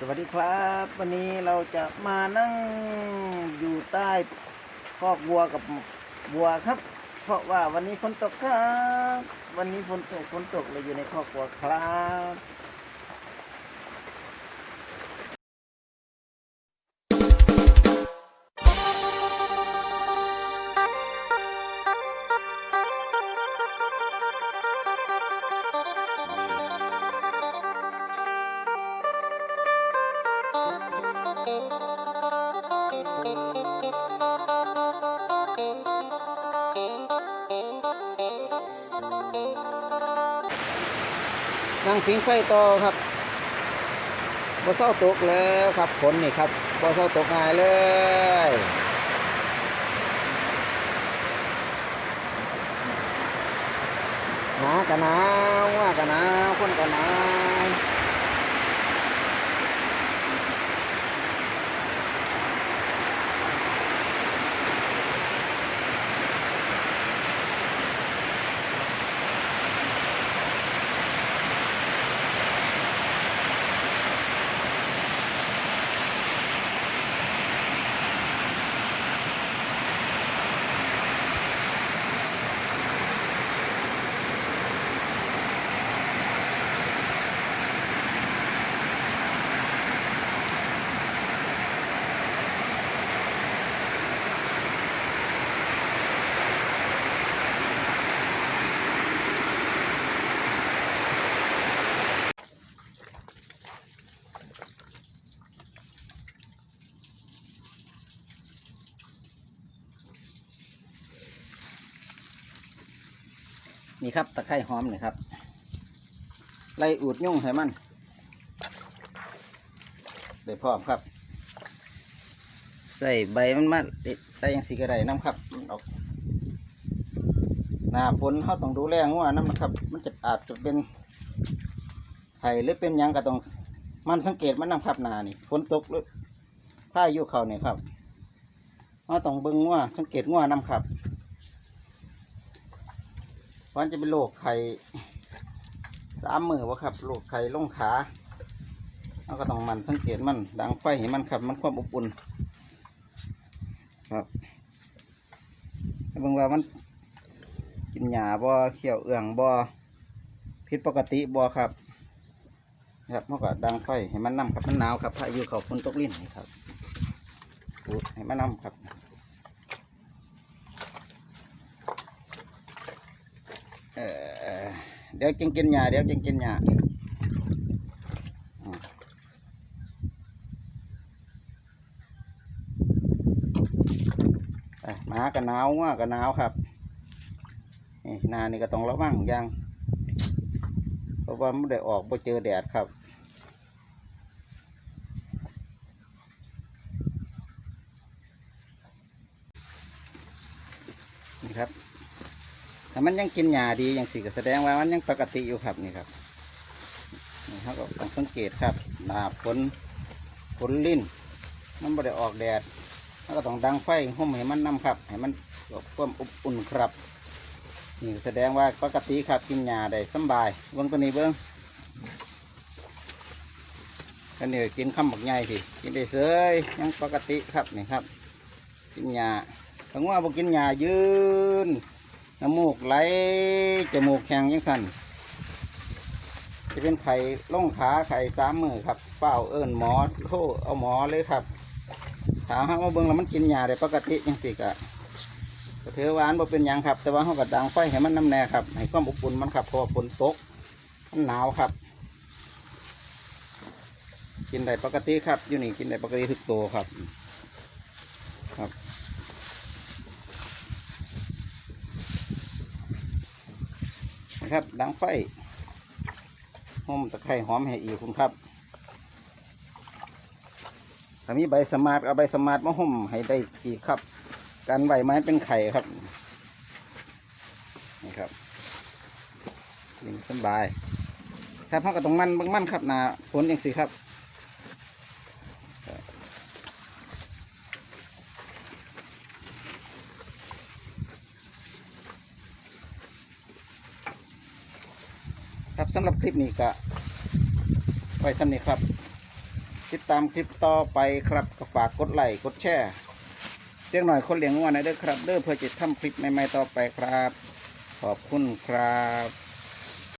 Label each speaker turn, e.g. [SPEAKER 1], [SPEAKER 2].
[SPEAKER 1] สวัสดีครับ วันนี้เราจะมานั่งอยู่ใต้คอกวัวกับวัวครับ เพราะว่าวันนี้ฝนตกครับ วันนี้ฝนตกฝนตกเลยอยู่ในคอกวัวครับ นั่งพิงไฟต่อครับบ่เศร้าตกแล้วครับฝนนี่ครับบ่เศร้าตกง่ายเลยหนากันหนาวว่ากันหนาวคนกันหนาว นี่ครับตะไคร้หอมนี่ครับ ไล่อูดยุ่งให้มันได้พร้อมครับ ใส่ใบมันมาติดแต่ยังสีกระไดน้ำครับมันออกหน้าฝนเขาต้องดูแลงัวน้ำนครับ มันจะอาจจะเป็นไผ่หรือเป็นยังก็ต้องมันสังเกตมันน้ำครับหนานี่ฝนตกหรือพายุเขาเนี่ยครับเราต้องเบิ่งงัวสังเกตงัวน้ำครับ วันจะเป็นโรคไข่สามมือวะครับโรคไข่ลงขาเราก็ต้องมันสังเกตมัน ดังไฟเห็นมันครับ มันความอบอุ่นครับเบิ่งว่ามันกินหญ้าบ่เขียวเอื้องบ่ผิดปกติบ่ครับ ครับเขาก็ดังไฟให้มันนำครับมันหนาวครับพายุเขาฝนตกลิ้นครับให้มันนำครับ เดี๋ยวจึงกินหญ้าเดี๋ยวจึงกินหญ้ามไปหมากันหนาวว่ากันหนาวครับนี่นานี่ก็ต้องระวังย่างเพราะว่าไม่ได้ออกไปเจอแดดครับนี่ครับ ถ้ามันยังกินหญ้าดีอย่างสิก็แสดงว่ามันยังปกติอยู่ครับนี่ครับนี่เขาก็ต้องสังเกตครับหนาฝนฝนลิ้น มันไม่ได้ออกแดดเขาก็ต้องดังไฟห่มให้มันน้ำครับให้มันเพิ่มอบอุ่นครับนี่แสดงว่าปกติครับกินหญ้าได้สบายเบิ้งตัวนี้เบิ้งอันนี้กินข้าวหมกใหญ่พี่กินได้เสยยังปกติครับนี่ครับ กินหญ้าถ้าว่าบ่กินหญ้ายืน น้ำมูกไหลจมูกแข็งยังสั่นจะเป็นไข่ล่องขาไข่สามมือครับเฝ้าเอิญหมอโทรเอาหมอเลยครับถามหาว่าเบิ่งแล้วมันกินยาได้ปกติยังสิกะก็ถือว่าอันบ่เป็นยังครับ แต่ว่าเขาก็ดังไฟให้มันน้ำแน่ครับให้ความอบอุ่นมันครับเพราะว่าฝนตกมันหนาวครับ กินได้ปกติครับอยู่นี่กินได้ปกติทุกตัวครับ นะครับดังไฟหอมตะไคร้หอมแห่อีกคุณครับถ้ามีใบสมาร์ทเอาใบสมาร์ทมาห่มให้ได้อีกครับการใบไม้เป็นไข่ครับนี่ครับยิงสบาย ครับพ่อก็ต้องมันบางมันครับหนาฝนอย่างสิครับ สำหรับคลิปนี้ก็ไว้สำนี้ครับ ติดตามคลิปต่อไปครับก็ฝากกดไลค์กดแชร์เสียงหน่อยคนเลี้ยงวัวนะเด้อครับเด้อเพื่อจะทำคลิปใหม่ๆต่อไปครับ ขอบคุณครับ